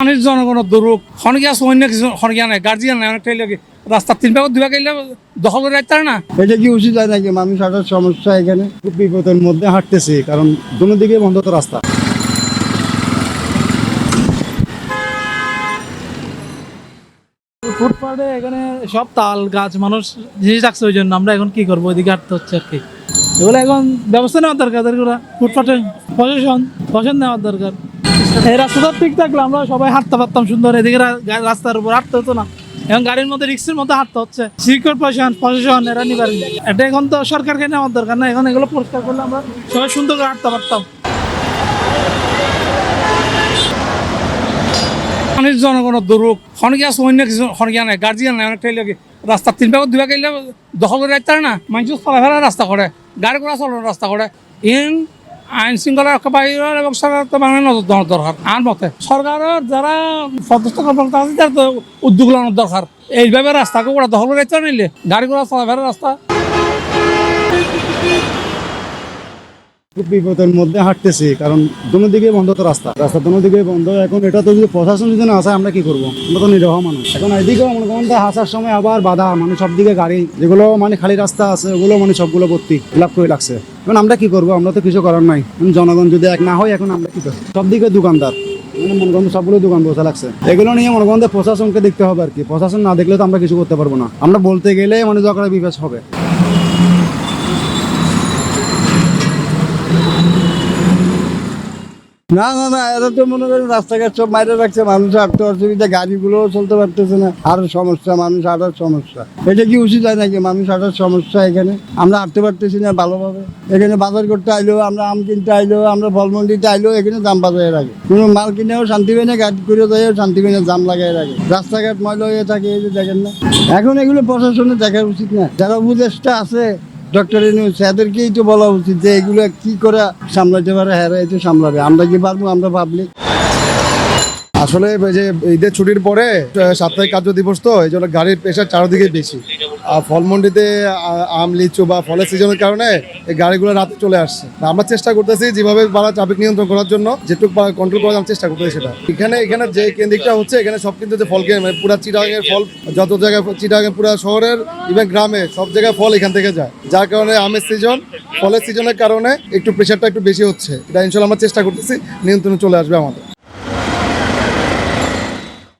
মানুষ জনগণের দুরূপ খনগিয়া সৈন্য কিছু খনগিয়া নাই গার্জিয়ান নাই অনেকটাই লাগে রাস্তার তিন ভাগ এলে দখল করে রাখতে না? এটা কি উচিত হয় নাকি? মানুষ হাঁটার সমস্যা এখানে খুব বিপদের মধ্যে হাঁটতেছি কারণ দুনো দিকে বন্ধ তো রাস্তা। ফুটপাতে এখানে সব তাল গাছ মানুষ জিনিস রাখছে ওই জন্য। আমরা এখন কি করব? ওইদিকে হাঁটতে হচ্ছে আর কি। এগুলো এখন ব্যবস্থা নেওয়ার দরকার ফুটপাতে প্রশাসন প্রশাসন নেওয়ার দরকার। এই রাস্তাটা ঠিক থাকলে, আমরা সবাই হাঁটতে পারতাম সুন্দর, এদিকে রাস্তার উপর হাঁটতে হতো না। এখন গাড়ির মধ্যে রিক্সের মধ্যে হাঁটতে হচ্ছে। সিকিউর প্রশাসন প্রশাসন, এরা নিবার এটা এখন তো সরকারকে নেওয়ার দরকার না, এখন এগুলো পরিষ্কার করলে আমরা সবাই সুন্দর করে হাঁটতে পারতাম। মানুষ জনগণের দুরূপ খনগিয়া সৈন্য কিছু খনগিয়া নাই গার্জিয়ান নাই অনেকটাই লাগে রাস্তার তিন ভাগ এলে দখল করে না। মানুষ চলাফেরা রাস্তা করে, গাড়ি ঘোড়া চলার রাস্তা করে। ইন আইন শৃঙ্খলা রক্ষা বাহিনীর এবং সরকার তো বাংলায় নজর দেওয়ার দরকার আর মতে। সরকারের যারা পদস্থ কর্মকর্তা আছে তার তো উদ্যোগ দরকার। এইভাবে রাস্তাকে ওরা দখল করে নিলে গাড়ি ঘোড়া চলাফেরা রাস্তা। বিপদের মধ্যে হাঁটতেছি, কারণ দুনো দিকে বন্ধ তো রাস্তা। রাস্তা দুনো দিকে বন্ধ, এখন এটা তো যদি প্রশাসন যদি না আসে আমরা কি করব? আমরা তো নিরহ মানুষ। এখন এদিকেও মনে করেন হাসার সময় আবার বাধা মানে সব দিকে গাড়ি, যেগুলো মানে খালি রাস্তা আছে, ওগুলো মানে সবগুলো ভর্তি লাভ করে লাগছে। এখন আমরা কি করব? আমরা তো কিছু করার নাই। জনগণ যদি এক না হয়, এখন আমরা কি করব? সব দিকে দোকানদার। মানে সবগুলো দোকান বসে লাগছে। এগুলো নিয়ে মনে করেন প্রশাসনকে দেখতে হবে আর কি। প্রশাসন না দেখলে তো আমরা কিছু করতে পারব না। আমরা বলতে গেলে মানে দরকার বিকাশ হবে। না না না, এরা তো মনে করেন রাস্তাঘাট সব বাইরে রাখছে, মানুষ হাঁটতে অসুবিধা গাড়িগুলোও চলতে পারতেছে না। আরও সমস্যা, মানুষ হাঁটার সমস্যা। এটা কি উচিত হয় নাকি? মানুষ হাঁটার সমস্যা এখানে? আমরা হাঁটতে পারতেছি না ভালোভাবে। এখানে বাজার করতে আইলো আমরা আম কিনতে আইলো আমরা ফলমন্ডিতে আইলো এখানে দাম বাজায় রাখে কোনো মাল কিনেও শান্তি না, গাড়ি করে যাইও শান্তি না দাম লাগাই রাখে রাস্তাঘাট ময়লা হয়ে থাকে, এই যে দেখেন না। এখন এগুলো প্রশাসনে দেখা উচিত না। যারা উপদেশটা আছে ডক্টর ইউনুস এদেরকেই তো বলা উচিত যে এগুলো কি করে সামলাতে পারে হ্যাঁ এই তো সামলাবে। আমরা কি পারব? আমরা পাবলিক আসলে যে ঈদের ছুটির পরে সাপ্তাহিক কার্য দিবস তো, এই জন্য গাড়ির প্রেশার চারদিকে বেশি। আর ফলমন্ডিতে, আ- আম, লিচু বা ফলের সিজনের কারণে এই গাড়িগুলো রাতে চলে আসছে। আমরা চেষ্টা করতেছি যেভাবে বাড়া ট্রাফিক নিয়ন্ত্রণ করার জন্য, যেটুকু কন্ট্রোল করার চেষ্টা করতেছি সেটা। এখানে এখানে যে কেন্দ্রিকটা হচ্ছে, এখানে সব কিন্তু যে ফল মানে পুরা চিটাগাঙের ফল, যত জায়গায় চিটাগাং পুরা শহরের ইভেন গ্রামে সব জায়গায় ফল এখান থেকে যায়। যার কারণে আমের সিজন ফলের সিজনের কারণে একটু প্রেশারটা একটু বেশি হচ্ছে। এটা ইনশাল্লাহ আমরা চেষ্টা করতেছি, নিয়ন্ত্রণে চলে আসবে আমাদের।